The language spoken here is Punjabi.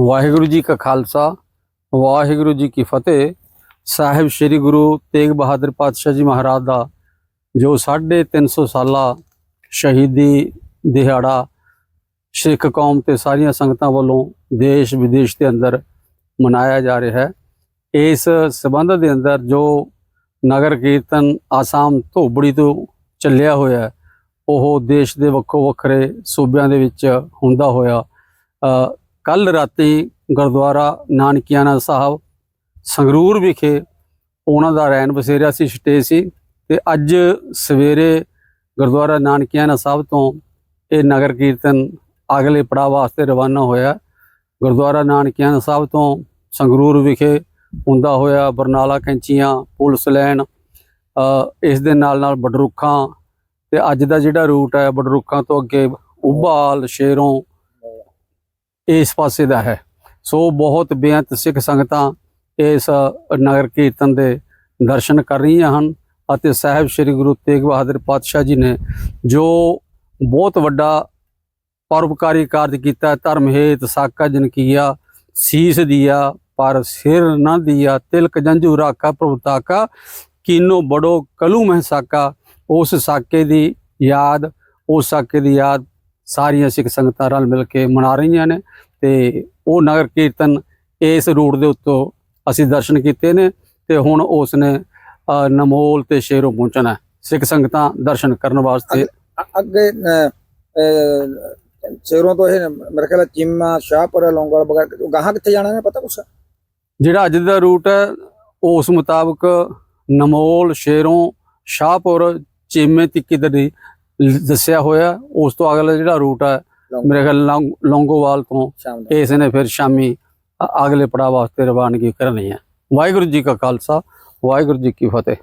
ਵਾਹਿਗੁਰੂ ਜੀ ਕਾ ਖਾਲਸਾ, ਵਾਹਿਗੁਰੂ ਜੀ ਕੀ ਫਤਿਹ। ਸਾਹਿਬ ਸ੍ਰੀ ਗੁਰੂ ਤੇਗ ਬਹਾਦਰ ਪਾਤਸ਼ਾਹ ਜੀ ਮਹਾਰਾਜ ਦਾ ਜੋ 350 ਸਾਲਾ ਸ਼ਹੀਦੀ ਦਿਹਾੜਾ ਸਿੱਖ ਕੌਮ ਤੇ ਸਾਰੀਆਂ ਸੰਗਤਾਂ ਵੱਲੋਂ ਦੇਸ਼ ਵਿਦੇਸ਼ ਦੇ ਅੰਦਰ ਮਨਾਇਆ ਜਾ ਰਿਹਾ ਹੈ। ਇਸ ਸਬੰਧ ਦੇ ਅੰਦਰ ਜੋ ਨਗਰ ਕੀਰਤਨ ਆਸਾਮ ਧੋਬੜੀ ਤੋਂ ਚੱਲਿਆ ਹੋਇਆ ਉਹ ਦੇਸ਼ ਦੇ ਵੱਖੋ ਵੱਖਰੇ ਸੂਬਿਆਂ ਦੇ ਵਿੱਚ ਹੁੰਦਾ ਹੋਇਆ ਕੱਲ ਰਾਤੀ ਗੁਰਦੁਆਰਾ ਨਾਨਕਿਆਣਾ ਸਾਹਿਬ, ਸੰਗਰੂਰ ਵਿਖੇ ਉਹਨਾਂ ਦਾ ਰਹਿਣ ਬਸੇਰਾ ਸੀ ਸਟੇ ਸੀ ਤੇ ਅੱਜ ਸਵੇਰੇ ਗੁਰਦੁਆਰਾ ਨਾਨਕਿਆਣਾ ਸਾਹਿਬ ਤੋਂ ਇਹ ਨਗਰ ਕੀਰਤਨ ਅਗਲੇ ਪੜਾਅ ਵਾਸਤੇ ਰਵਾਨਾ ਹੋਇਆ। ਗੁਰਦੁਆਰਾ ਨਾਨਕਿਆਣਾ ਸਾਹਿਬ ਤੋਂ ਸੰਗਰੂਰ ਵਿਖੇ ਹੁੰਦਾ ਹੋਇਆ ਬਰਨਾਲਾ ਕੈਂਚੀਆਂ, ਪੁਲਿਸ ਲੈਣ ਇਸ ਦੇ ਨਾਲ ਨਾਲ ਬਡਰੁੱਖਾਂ ਤੇ ਅੱਜ ਦਾ ਜਿਹੜਾ ਰੂਟ ਹੈ, ਬਡਰੁੱਖਾਂ ਤੋਂ ਅੱਗੇ ਉਬਾਲ ਸ਼ੇਰੋਂ ਇਸ ਪਾਸੇ ਦਾ ਹੈ। ਸੋ ਬਹੁਤ ਬੇਅੰਤ ਸਿੱਖ ਸੰਗਤਾਂ ਇਸ ਨਗਰ ਕੀਰਤਨ ਦੇ ਦਰਸ਼ਨ ਕਰ ਰਹੀਆਂ ਹਨ ਅਤੇ ਸਾਹਿਬ ਸ੍ਰੀ ਗੁਰੂ ਤੇਗ ਬਹਾਦਰ ਪਾਤਸ਼ਾਹ ਜੀ ਨੇ ਜੋ ਬਹੁਤ ਵੱਡਾ ਪਰਉਪਕਾਰੀ ਕਾਰਜ ਕੀਤਾ, ਧਰਮ ਹੇਤ ਸਾਕਾ ਜਨ ਕੀਆ, ਸੀਸ ਦਿਆ, ਪਰ ਸਿਰ ਨਾ ਦਿਆ, ਤਿਲਕ ਜੰਜੂ ਰਾਕਾ ਪ੍ਰਭੂ ਤਾਕਾ, ਕੀਨੋ ਬੜੋ ਕਲੂ ਮਹਿ ਸਾਕਾ, ਉਸ ਸਾਕੇ ਦੀ ਯਾਦ, ਉਸ ਸਾਕੇ ਦੀ ਯਾਦ ਸਾਰੀਆਂ ਸਿੱਖ ਸੰਗਤਾਂ ਰਲ ਮਿਲ ਕੇ ਮਨਾ ਰਹੀਆਂ ਨੇ ਤੇ ਉਹ ਨਗਰ ਕੀਰਤਨ ਇਸ ਰੂਟ ਦੇ ਉੱਤੋਂ ਅਸੀਂ ਦਰਸ਼ਨ ਕੀਤੇ ਨੇ ਤੇ ਹੁਣ ਉਸ ਨੇ ਨਮੋਲ ਤੇ ਸ਼ੇਰੋਂ ਪਹੁੰਚਣਾ। ਸਿੱਖ ਸੰਗਤਾਂ ਦਰਸ਼ਨ ਕਰਨ ਵਾਸਤੇ ਅੱਗੇ ਸ਼ਹਿਰੋਂ ਤੋਂ ਇਹ ਮੇਰੇ ਖਿਆਲ ਚੀਮਾ ਸ਼ਾਹਪੁਰ ਲੌਂਗਵਾਲ ਵਗੈਰਾ ਗਾਹਾਂ ਕਿੱਥੇ ਜਾਣਾ ਨੇ ਪਤਾ ਕੁਛ ਜਿਹੜਾ ਅੱਜ ਦਾ ਰੂਟ ਹੈ ਉਸ ਮੁਤਾਬਕ ਨਮੋਲ ਸ਼ੇਰੋਂ ਸ਼ਾਹਪੁਰ ਚੀਮੇ ਤੱਕ ਦੀ ਦੱਸਿਆ ਹੋਇਆ ਉਸ ਤੋਂ ਅਗਲਾ ਜਿਹੜਾ ਰੂਟ ਹੈ ਮੇਰੇ ਖਿਆਲ ਲੌਂਗ- ਲੌਂਗੋਵਾਲ ਤੋਂ ਇਸ ਨੇ ਫਿਰ ਸ਼ਾਮੀ ਅਗਲੇ ਪੜਾਅ ਵਾਸਤੇ ਰਵਾਨਗੀ ਕਰਨੀ ਹੈ ਵਾਹਿਗੁਰੂ ਜੀ ਕਾ ਖਾਲਸਾ ਵਾਹਿਗੁਰੂ ਜੀ ਕੀ ਫਤਿਹ।